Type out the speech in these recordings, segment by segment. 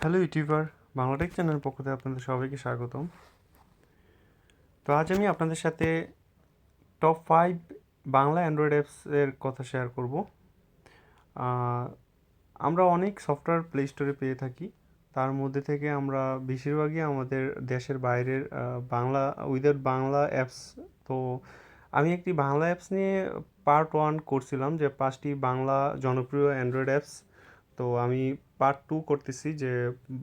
Hello YouTuber Bangla Tech চ্যানেলের পক্ষ থেকে আপনাদের সবাইকে স্বাগতম। তো আজ আমি আপনাদের সাথে টপ ফাইভ বাংলা অ্যান্ড্রয়েড অ্যাপসের কথা শেয়ার করব। আমরা অনেক সফটওয়্যার প্লে স্টোরে পেয়ে থাকি। তার মধ্যে থেকে আমরা বেশিরভাগই আমাদের দেশের বাইরের বাংলা উইদাউট বাংলা অ্যাপস তো আমি একটি বাংলা অ্যাপস নিয়ে পার্ট ওয়ান করছিলাম, যে পাঁচটি বাংলা জনপ্রিয় অ্যান্ড্রয়েড অ্যাপস তো আমি পার্ট টু করতেছি যে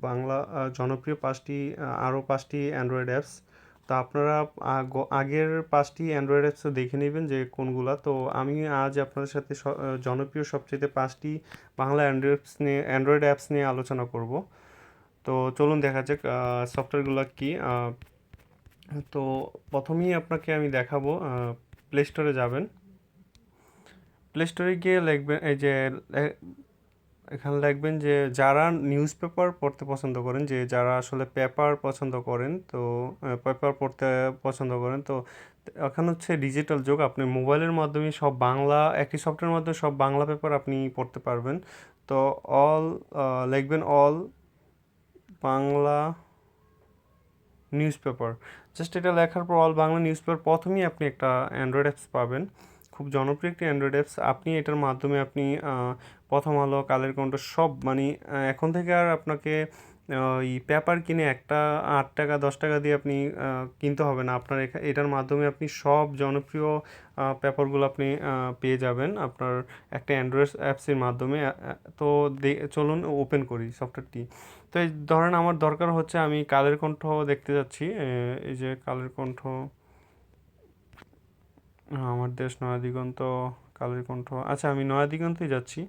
বাংলা জনপ্রিয় পাঁচটি আরও পাঁচটি অ্যান্ড্রয়েড অ্যাপস তো আপনারা আগের পাঁচটি অ্যান্ড্রয়েড অ্যাপসও দেখে নেবেন যে কোনগুলা। তো আমি আজ আপনাদের সাথে জনপ্রিয় সবচেয়ে পাঁচটি বাংলা অ্যান্ড্রয়েড অ্যাপস নিয়ে অ্যান্ড্রয়েড অ্যাপস নিয়ে আলোচনা করব। তো চলুন দেখা যাক সফটওয়্যারগুলো কি। তো প্রথমেই আপনাকে আমি দেখাবো প্লে স্টোরে যাবেন। প্লে স্টোরে গিয়ে লিখবেন, এই যে এখানে লিখবেন যে যারা নিউজ পেপার পড়তে পছন্দ করেন, যে যারা আসলে পেপার পছন্দ করেন, তো পেপার পড়তে পছন্দ করেন, তো এখন হচ্ছে ডিজিটাল যুগ। আপনি মোবাইলের মাধ্যমে সব বাংলা, একই সফটওয়্যারের মাধ্যমে সব বাংলা পেপার আপনি পড়তে পারবেন। তো অল লিখবেন all Bangla newspaper just এটা লেখার পর অল বাংলা নিউজ পেপার প্রথমেই আপনি একটা অ্যান্ড্রয়েড অ্যাপস পাবেন। খুব জনপ্রিয় একটি অ্যান্ড্রয়েড অ্যাপস আপনি এটার মাধ্যমে আপনি প্রথম আলো, কালের কণ্ঠ সব মানে এখন থেকে আর আপনাকে ওই পেপার কিনে একটা আট টাকা, দশ টাকা দিয়ে আপনি কিনতে হবে না। আপনার এটার মাধ্যমে আপনি সব জনপ্রিয় পেপারগুলো আপনি পেয়ে যাবেন আপনার একটা অ্যান্ড্রয়েড অ্যাপসের মাধ্যমে। তো চলুন ওপেন করি সফটওয়্যারটি তো এই ধরেন আমার দরকার হচ্ছে আমি কালের কণ্ঠ দেখতে যাচ্ছি এই যে কালের কণ্ঠ আমার দেশ নয়া দিগন্ত কালের কণ্ঠ। আচ্ছা আমি নয়া দিগন্তই যাচ্ছি।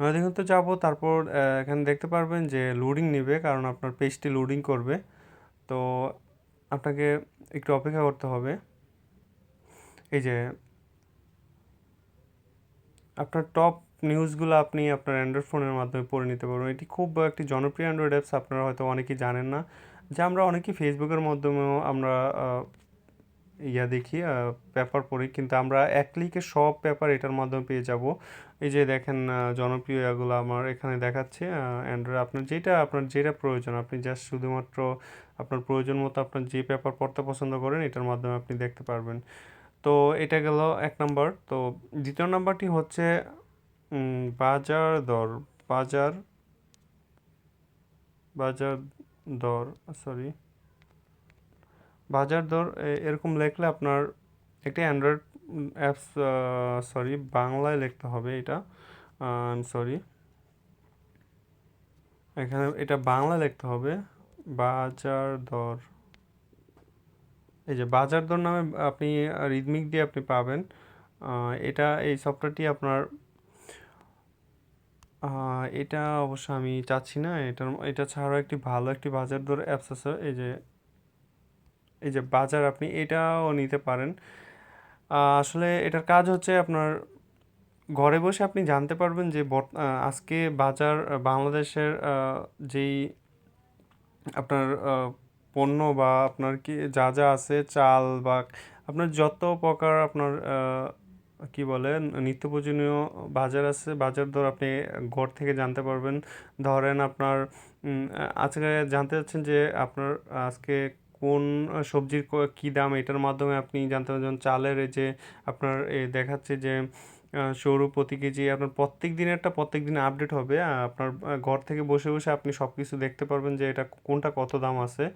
নয়া দিগন্ত যাব, তারপর এখানে দেখতে পারবেন যে লোডিং নেবে, কারণ আপনার পেজটি লোডিং করবে। তো আপনাকে একটু অপেক্ষা করতে হবে। এই যে, আপনার টপ নিউজগুলো আপনি আপনার অ্যান্ড্রয়েড ফোনের মাধ্যমে পড়ে নিতে পারবেন। এটি খুব একটি জনপ্রিয় অ্যান্ড্রয়েড অ্যাপস আপনারা হয়তো অনেকেই জানেন না। যে আমরা অনেকেই ফেসবুকের মাধ্যমেও আমরা ইয়া দেখি পেপার পড়ি, কিন্তু আমরা এক ক্লিকে সব পেপার এটার মাধ্যমে পেয়ে যাব। এই যে দেখেন জনপ্রিয় এগুলো আমার এখানে দেখাচ্ছে অ্যান্ড্রয়েড আপনার যেটা আপনার যেটা প্রয়োজন, আপনি জাস্ট শুধুমাত্র আপনার প্রয়োজন মতো আপনার যে পেপার পড়তে পছন্দ করেন, এটার মাধ্যমে আপনি দেখতে পারবেন। তো এটা গেল এক নাম্বার। তো দ্বিতীয় নাম্বারটি হচ্ছে বাজার দর, বাজার বাজার দর সরি বাজার দর এরকম লেখলে আপনার একটা অ্যান্ড্রয়েড অ্যাপস সরি বাংলায় লিখতে হবে এটা। সরি এখানে এটা বাংলা লিখতে হবে। বাজার দর। এই যে বাজার দর নামে আপনি রিদমিক দিয়ে আপনি পাবেন। এটা এই সফটওয়্যারটি আপনার এটা অবশ্য আমি চাচ্ছি না। এটার এটা ছাড়াও একটি ভালো একটি বাজার দর অ্যাপস আছে। এই যে এই যে বাজার আপনি এটাও নিতে পারেন। আসলে এটার কাজ হচ্ছে আপনার ঘরে বসে আপনি জানতে পারবেন যে বর্ত- আজকে বাজার বাংলাদেশের যেই আপনার পণ্য বা আপনার কি, যা যা আছে, চাল বা আপনার যত প্রকার আপনার কি বলে নিত্য প্রয়োজনীয় বাজার আছে, বাজার দর আপনি ঘর থেকে জানতে পারবেন। ধরেন আপনার আজকে জানতে চাচ্ছেন যে আপনার আজকে কোন সবজির ক- দাম, এটার মাধ্যমে আপনি জানতে পারবেন। চালের এই যে আপনার দেখাচ্ছে যে সরু প্রতি কেজি, আপনার প্রত্যেক দিনেরটা প্রত্যেক দিন আপডেট হবে। আপনার ঘর থেকে বসে বসে আপনি সব কিছু দেখতে পারবেন যে এটা কোনটা কত দাম আছে।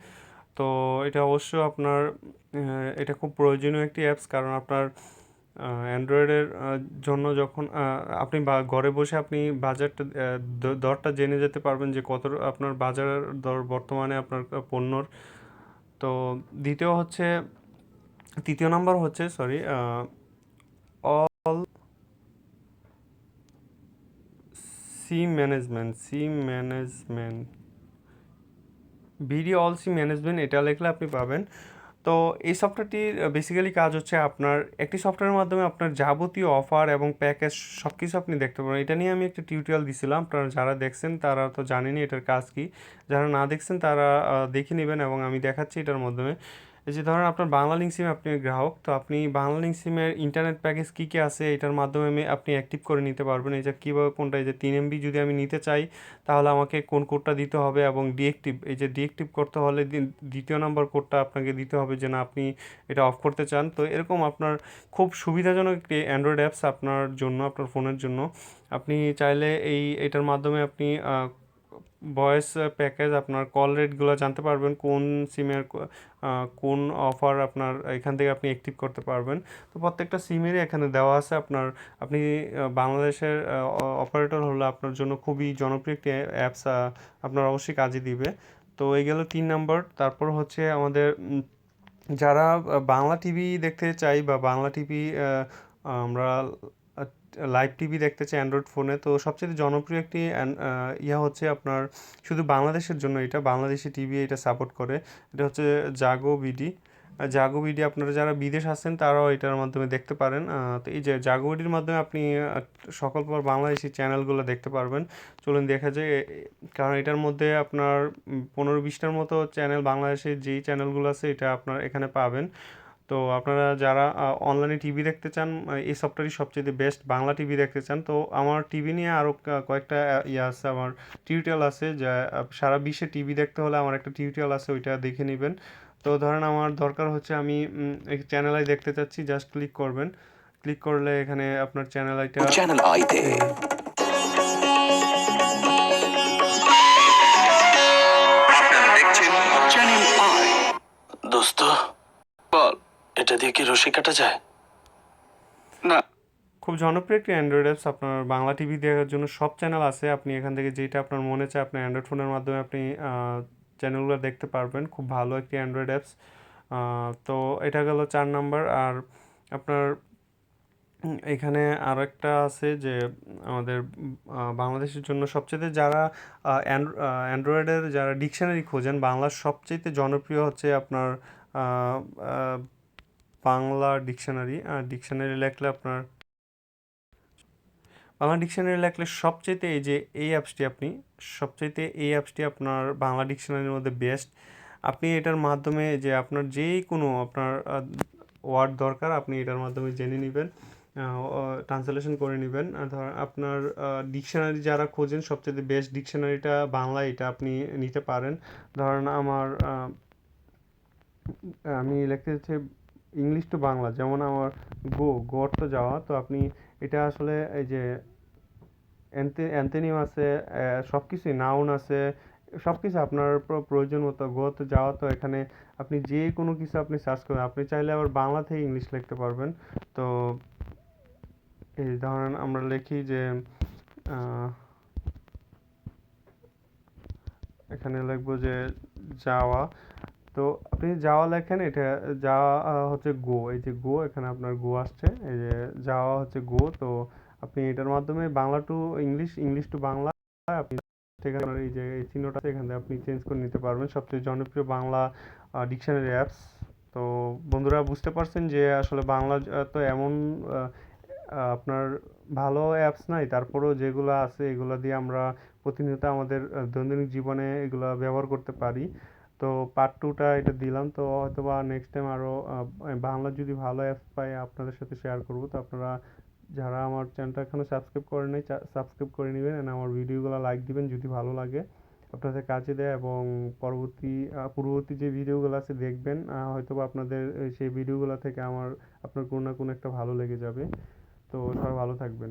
তো এটা অবশ্য আপনার এটা খুব প্রয়োজনীয় একটি অ্যাপস কারণ আপনার অ্যান্ড্রয়েডের জন্য যখন আপনি বা- ঘরে বসে আপনি বাজারটা দরটা জেনে যেতে পারবেন যে কত আপনার বাজার দর বর্তমানে আপনার পণ্যর। তো দ্বিতীয় হচ্ছে, তৃতীয় নাম্বার হচ্ছে sorry all C management C management video all C management এটা লিখলে আপনি পাবেন। তো এই সফটওয়্যারটির বেসিক্যালি কাজ হচ্ছে আপনার একটি সফটওয়্যারের মাধ্যমে আপনার যাবতীয় অফার এবং প্যাকেজ সব কিছু আপনি দেখতে পারেন এটা নিয়ে আমি একটা টিউটোরিয়াল দিছিলাম। আপনারা যারা দেখছেন তারা তো জানেনি এটার কাজ কি। যারা না দেখছেন তারা দেখে নেবেন এবং আমি দেখাচ্ছি এটার মাধ্যমে। এই যে ধরেন আপনার বাংলা লিঙ্ক সিম আপনি গ্রাহক, তো আপনি বাংলা লিঙ্ক সিমের ইন্টারনেট প্যাকেজ কী কী আছে এটার মাধ্যমে আমি- আপনি অ্যাক্টিভ করে নিতে পারবেন। এই যে কীভাবে কোনটা, এই যে তিন এমবি যদি আমি নিতে চাই, তাহলে আমাকে কোন কোডটা দিতে হবে এবং ডিএক্টিভ এই যে ডিএক্টিভ করতে হলে দ্বিতীয় নম্বর কোডটা আপনাকে দিতে হবে যে না, আপনি এটা অফ করতে চান। তো এরকম আপনার খুব সুবিধাজনক একটি অ্যান্ড্রয়েড অ্যাপস আপনার জন্য, আপনার ফোনের জন্য। আপনি চাইলে এই, এটার মাধ্যমে আপনি ভয়েস প্যাকেজ আপনার কল রেটগুলো জানতে পারবেন, কোন সিমের কোন অফার আপনার এখান থেকে আপনি অ্যাক্টিভ করতে পারবেন। তো প্রত্যেকটা সিমেরই এখানে দেওয়া আছে আপনার, আপনি বাংলাদেশের অপারেটর হলে আপনার জন্য খুবই জনপ্রিয় একটি অ্যাপস আপনার অবশ্যই কাজে দিবে। তো এই গেল তিন নম্বর তারপর হচ্ছে আমাদের যারা বাংলা টিভি দেখতে চাই বা বাংলা টিভি আমরা লাইভ টিভি দেখতে চাই অ্যান্ড্রয়েড ফোনে তো সবচেয়ে জনপ্রিয় একটি ইয়া হচ্ছে আপনার শুধু বাংলাদেশের জন্য এটা, বাংলাদেশি টিভি এটা সাপোর্ট করে। এটা হচ্ছে জাগো বিডি জাগো বিডি আপনারা যারা বিদেশ আছেন, তারাও এটার মাধ্যমে দেখতে পারেন। তো এই যে জাগো বিডির মাধ্যমে আপনি সকল পর বাংলাদেশি চ্যানেলগুলো দেখতে পারবেন। চলুন দেখা যায়, কারণ এটার মধ্যে আপনার পনেরো বিশটার মতো চ্যানেল বাংলাদেশের যেই চ্যানেলগুলো আছে, এটা আপনার এখানে পাবেন। তো আপনারা যারা অনলাইনে টিভি দেখতে চান এই সফটওয়্যারই সবচেয়ে বেস্ট বাংলা টিভি দেখতে চান তো আমার টিভি নিয়ে আরও কয়েকটা ইয়ে আছে আমার টিউটোরিয়াল আছে যা সারা বিশ্বে টিভি দেখতে হলে আমার একটা টিউটোরিয়াল আছে ওইটা দেখে নেবেন। তো ধরেন আমার দরকার হচ্ছে আমি চ্যানেল আই দেখতে চাচ্ছি জাস্ট ক্লিক করবেন। ক্লিক করলে এখানে আপনার চ্যানেল আইটা চ্যানেল আইতে আপনারা দেখছেন চ্যানেল আই দোস্ত বল এটা দিয়ে কি রশি কাটা যায়? না। খুব জনপ্রিয় একটি অ্যান্ড্রয়েড অ্যাপস আপনার বাংলা টিভি দেখার জন্য সব চ্যানেল আছে। আপনি এখান থেকে যেটা আপনার মনে চায় আপনার অ্যান্ড্রয়েড ফোনের মাধ্যমে আপনি চ্যানেলগুলো দেখতে পারবেন। খুব ভালো একটি অ্যান্ড্রয়েড অ্যাপস তো এটা গেল চার নাম্বার। আর আপনার এখানে আরও একটা আছে যে আমাদের বাংলাদেশের জন্য সবচেয়ে যারা অ্যান্ড্রয়েডের যারা ডিকশনারি খোঁজেন বাংলার সবচেয়ে জনপ্রিয় হচ্ছে আপনার বাংলা ডিকশনারি ডিকশনারি লেখলে আপনার বাংলা ডিকশনারি লেখলে সবচাইতে এই যে এই অ্যাপসটি আপনি, সবচাইতে এই অ্যাপসটি আপনার বাংলা ডিকশনারির মধ্যে বেস্ট। আপনি এটার মাধ্যমে যে আপনার যেই কোনো আপনার ওয়ার্ড দরকার, আপনি এটার মাধ্যমে জেনে নেবেন ট্রান্সলেশন করে নেবেন। আর ধর, আপনার ডিকশনারি যারা খোঁজেন সবচেয়ে বেস্ট ডিকশনারিটা বাংলা এটা আপনি নিতে পারেন। ধরেন আমার আমি লিখতে ইংলিশ টু বাংলা, যেমন আমার গো গো অর্থ যাওয়া, তো আপনি এটা আসলে এই যে অ্যান্থেনিম আছে সব কিছুই নাউন আছে সব কিছু আপনার প্র- প্রয়োজন মতো গো তো যাওয়া তো এখানে আপনি যে কোনো কিছু আপনি সার্চ করেন, আপনি চাইলে আবার বাংলা থেকে ইংলিশ লিখতে পারবেন। তো এই ধরেন আমরা লিখি যে এখানে লিখব যে যাওয়া তো আপনি যাওয়া লেখেন এটা যাওয়া হচ্ছে গো, এই যে গো, এখানে আপনার গো আসছে, এই যে যাওয়া হচ্ছে গো, তো আপনি এটার মাধ্যমে Bangla to English English to Bangla, আপনি এই যে এই চিহ্নটা এখান আপনি চেঞ্জ করে নিতে পারবেন। সবচেয়ে জনপ্রিয় বাংলা ডিকশনারি অ্যাপস তো বন্ধুরা বুঝতে পারছেন যে আসলে বাংলা তো এমন আপনার ভালো অ্যাপস নাই, তারপরেও যেগুলো আছে, এগুলো দিয়ে আমরা প্রতিনিয়ত আমাদের দৈনন্দিন জীবনে এগুলো ব্যবহার করতে পারি। তো পার্ট টুটা এটা দিলাম। তো হয়তো বা নেক্সট টাইম আরও বাংলা যদি ভালো অ্যাপস পাই, আপনাদের সাথে শেয়ার করব। তো আপনারা যারা আমার চ্যানেলটা এখনও সাবস্ক্রাইব করেন নাই সাবস্ক্রাইব করে নেবেন and আমার ভিডিওগুলো লাইক দিবেন যদি ভালো লাগে। আপনাদের কাজে দেয় এবং পরবর্তী পূর্ববর্তী যে ভিডিওগুলো আছে দেখবেন হয়তো বা আপনাদের সেই ভিডিওগুলো থেকে আমার, আপনার কোনো না কোনো একটা ভালো লেগে যাবে। তো সবাই ভালো থাকবেন।